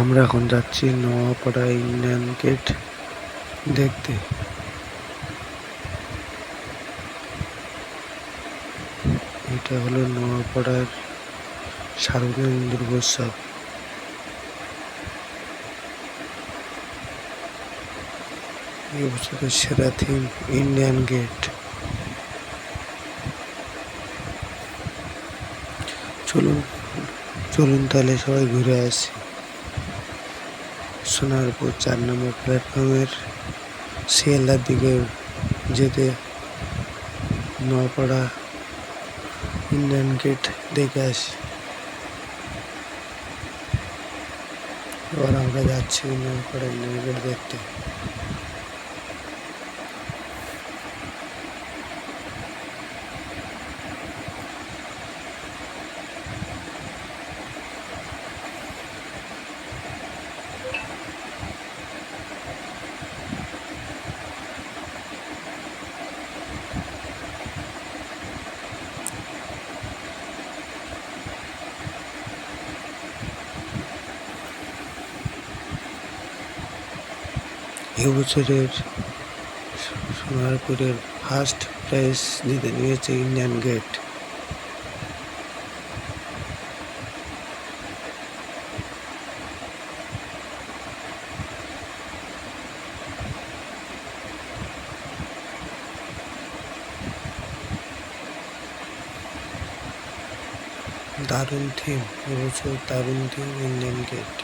আমরা এখন যাচ্ছি নোয়াপাড়া ইন্ডিয়ান গেট দেখতে। এটা হলো নোয়াপাড়ার সার্বজনীন দুর্গোৎসব। এই বছরের সেরা থিম ইন্ডিয়ান গেট। চলুন চলুন তাহলে সবাই ঘুরে আসি। সোনারপুর চার নম্বর প্ল্যাটফর্মের শিয়ালদার দিকে যেতে নপাড়া ইন্ডিয়ান গেট দেখে আসি। এবার আমরা যাচ্ছি নোয়াপাড়া ইন্ডিয়ান গেট দেখতে। এবছরের সোনারপুরের ফার্স্ট প্রাইজ জিতে নিয়েছে ইন্ডিয়ান গেট। দারুণ থিম এবছর দারুণ থিম ইন্ডিয়ান গেট।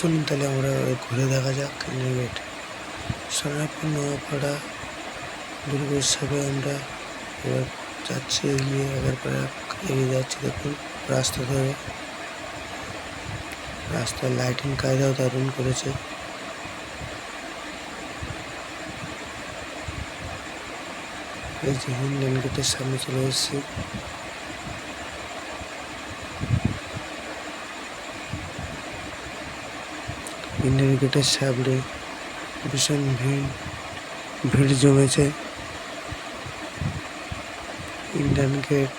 চলুন তাহলে আমরা ঘুরে দেখা যাক। গেট সোনারপুর নোয়াপাড়া দুর্গোৎসবে আমরা এবার যাচ্ছি, এগিয়ে পরে এগিয়ে যাচ্ছি। দেখুন, রাস্তা ধরে। রাস্তার লাইটিং কায়দাও দারুণ করেছে। এই যে ইন্ডিয়ান গেটের সামনে চলে এসেছি। ইন্ডিয়ান গেটের সামনে ভীষণ ভিড় ভিড় জমেছে। ইন্ডিয়ান গেট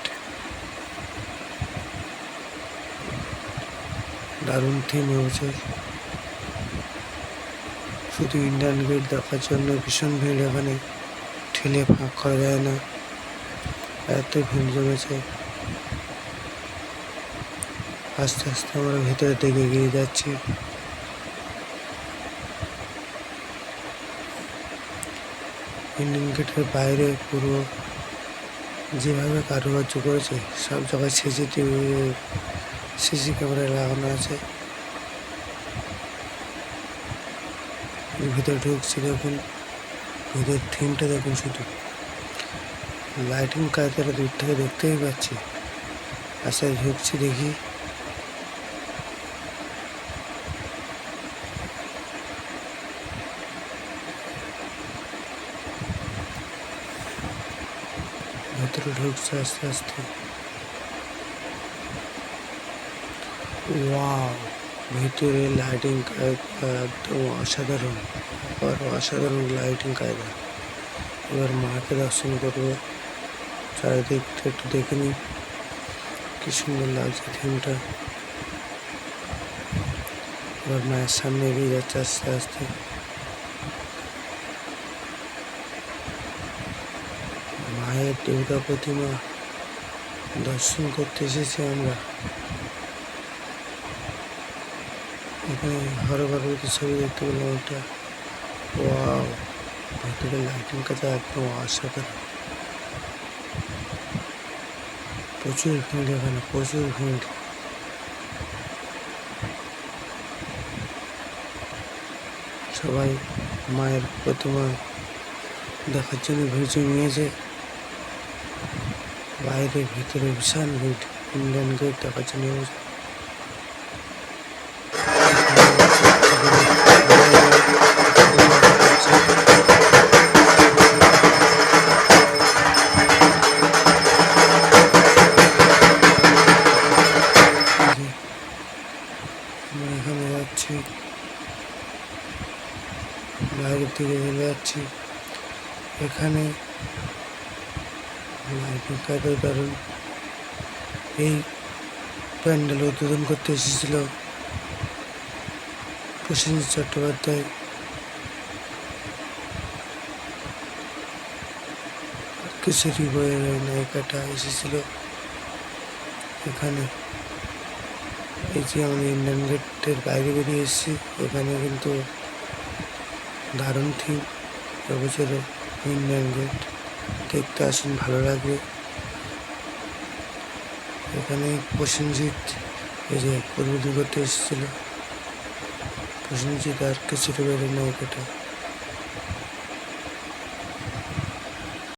দারুণ থিম হয়েছে। শুধু ইন্ডিয়ান গেট দেখার জন্য ভীষণ ভিড় এখানে, ঠেলে ফাঁক করা যায় না। এত ভিড় জমেছে। আস্তে আস্তে আমরা ভেতরের দিকে এগিয়ে যাচ্ছি। ইন্ডিয়ান গেটের বাইরে পুরো যেভাবে কারুকার্য করেছে, সব জায়গায় সিসিটিভি সিসি ক্যামেরা লাগানো আছে। ভিতরে ঢুকছি দেখুন, ভিতর থিমটা দেখুন শুধু। লাইটিং কায়দাটা দূর থেকে দেখতেই পাচ্ছি। আচ্ছা ঢুকছি দেখি। ভেতরে ঢুকছে আস্তে আস্তে ওয়াও ভিতরে লাইটিং কায়দা একদম অসাধারণ আর অসাধারণ লাইটিং কায়দা এবার মাকে দর্শন করব চারিদিকটা একটু দেখে নিই কি সুন্দর লাগছে থিমটা এবার মায়ের সামনে এগিয়ে যাচ্ছে আস্তে আস্তে মায়ের দুর্গা প্রতিমা দর্শন করতে এসেছি আমরা। এখানে হর পার্বতীর ছবি দেখতে পেলাম ওটা ওয়াও ভেতরে লাইটিং কাজে একদম অসাধারণ। প্রচুর ভিড় এখানে, প্রচুর ভিড়। সবাই মায়ের প্রতিমা দেখার জন্য ভিড় জমিয়েছে। বাইরে ভিতরে বিশাল ভিড় ইন্ডিয়ান গেট এখানে যাচ্ছি। যাচ্ছি। এখানে কাজও দারুণ এই প্যান্ডেল উদ্বোধন করতে এসেছিল প্রসেনজিৎ চট্টোপাধ্যায়। কিশোরী বইয়ের নায়িকাটা এসেছিল এখানে। এই যে আমি ইন্ডিয়ান গেটের বাইরে বেরিয়ে এসেছি, এখানে কিন্তু দারুণ থিম এবছরে ইন্ডিয়ান গেট। দেখতে আসুন, ভালো লাগবে। এখানে প্রসেনজিৎ, এই যে পূর্ব দুর্গতে এসেছিল। প্রসেনজিৎ আর কিছু বইয়ের নায়িকাটা